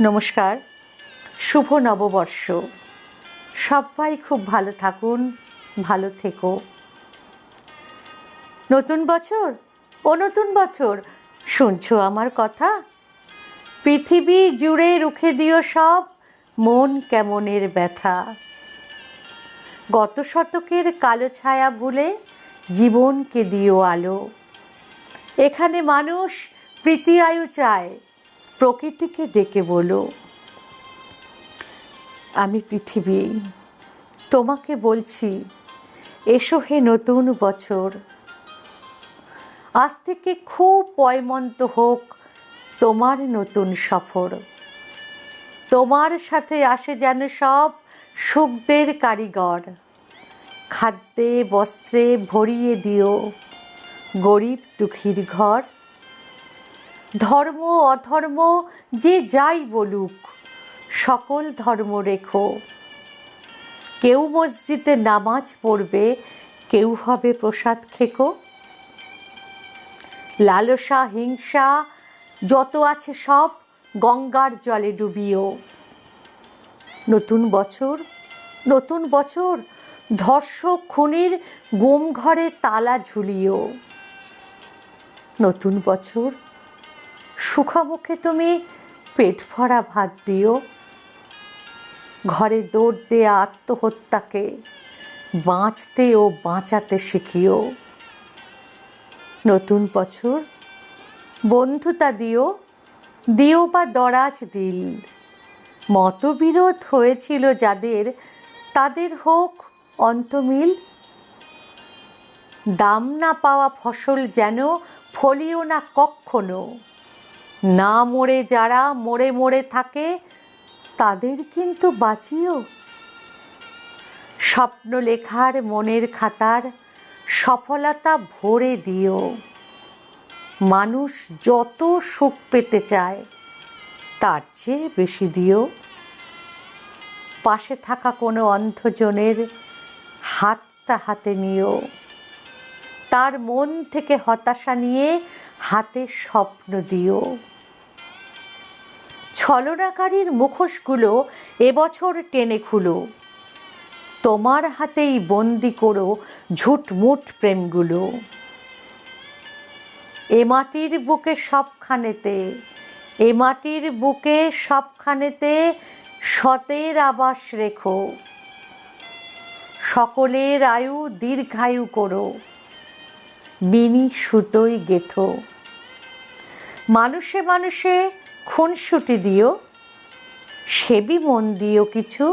নমস্কার, শুভ নববর্ষ। সবাই খুব ভালো থাকুন, ভালো থেকো। নতুন বছর, ও নতুন বছর, শুনছো আমার কথা? পৃথিবী জুড়ে রুখে দিও সব, মন কেমনের ব্যথা। গত শতকের কালো ছায়া ভুলে জীবনকে দিও আলো। এখানে মানুষ প্রীতি আয়ু চায় প্রকৃতিকে ডেকে বলো, আমি পৃথিবী। তোমাকে বলছি, এসো হে নতুন বছর। আজ থেকে খুব পয়মন্ত হোক তোমার নতুন সফর। তোমার সাথে আসে যেন সব সুখদের কারিগর। খাদ্যে, বস্ত্রে ভরিয়ে দিও, গরিব দুঃখীর ঘর। ধর্ম অধর্ম যে যাই বলুক, সকল ধর্ম রেখো। কেউ মসজিদে নামাজ পড়বে, কেউ হবে প্রসাদ খেকো। লালসা, হিংসা, যত আছে সব গঙ্গার জলে ডুবিও। নতুন বছর নতুন বছর, ধর্ষক খুনির গুম ঘরে তালা ঝুলিও। নতুন বছর সুখমুখে তুমি পেট ভরা ভাত দিও। ঘরে দৌড় দিয়ে আত্মহত্যাকে বাঁচতে ও বাঁচাতে শিখিও। নতুন বছর বন্ধুতা দিও দিও বা দরাজ দিল। মতবিরোধ হয়েছিল যাদের, তাদের হোক অন্তমিল। দাম না পাওয়া ফসল যেন ফলিও না কক্ষণো না মরে যারা মরে মরে থাকে, তাদের কিন্তু বাঁচিও। স্বপ্ন লেখার মনের খাতার সফলতা ভরে দিও। মানুষ যত সুখ পেতে চায়, তার চেয়ে বেশি দিও। পাশে থাকা কোনো অন্ধজনের হাতটা হাতে নিও। তার মন থেকে হতাশা নিয়ে হাতে স্বপ্ন দিও। ছলনাকারীর মুখোশগুলো এবছর টেনে খুলো। তোমার হাতেই বন্দি করো ঝুটমুট প্রেমগুলো। এ মাটির বুকে সবখানেতে, এ মাটির বুকে সবখানেতে সতের আবাস রেখো। সকলের আয়ু দীর্ঘায়ু করো। বিনি সুতোই গেথো। মানুষে মানুষে খুনসুটি দিও, সেবি মন দিও কিছু,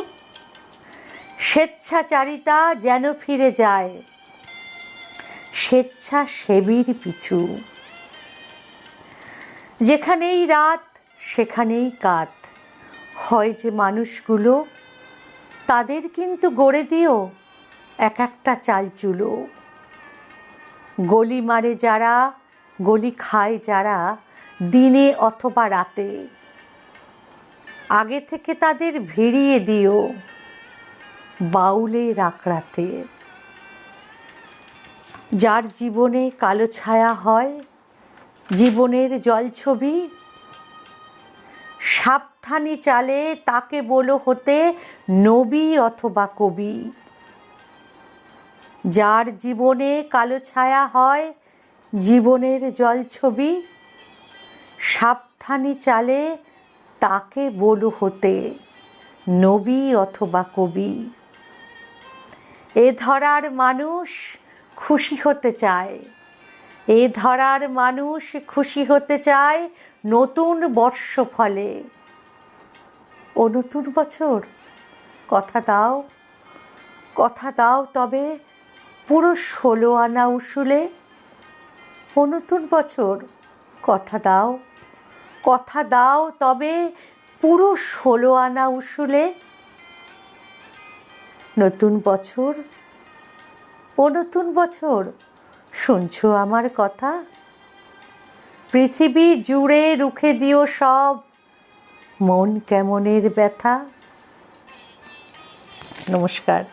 স্বেচ্ছাচারিতা যেন ফিরে যায় স্বেচ্ছা সেবির পিছু। যেখানেই রাত, সেখানেই কাত। হয় যে মানুষগুলো, তাদের কিন্তু গড়ে দিও এক একটা চালচুলো। গলি মারে যারা, গলি খায় যারা দিনে অথবা রাতে। আগে থেকে তাদের ভিড়িয়ে দিও বাউলে রাকড়াতে যার জীবনে কালো ছায়া হয়, জীবনের জলছবি সাবধানী চালে তাকে বলো হতে নবী অথবা কবি। যার জীবনে কালো ছায়া হয়, জীবনের জলছবি সাবধানী চালে, তাকে বলো হতে, নবী অথবা কবি। এ ধরার মানুষ খুশি হতে চায়, এ ধরার মানুষ খুশি হতে চায় নতুন বর্ষ ফলে ও নতুন বছর, কথা দাও কথা দাও তবে পুরো ষোলো আনা উসুলে। ও নতুন বছর, কথা দাও। কথা দাও, তবে পুরো ষোলো আনা উসুলে। নতুন বছর, ও নতুন বছর, শুনছো আমার কথা? পৃথিবী জুড়ে রুখে দিও সব, মন কেমনের ব্যথা? নমস্কার।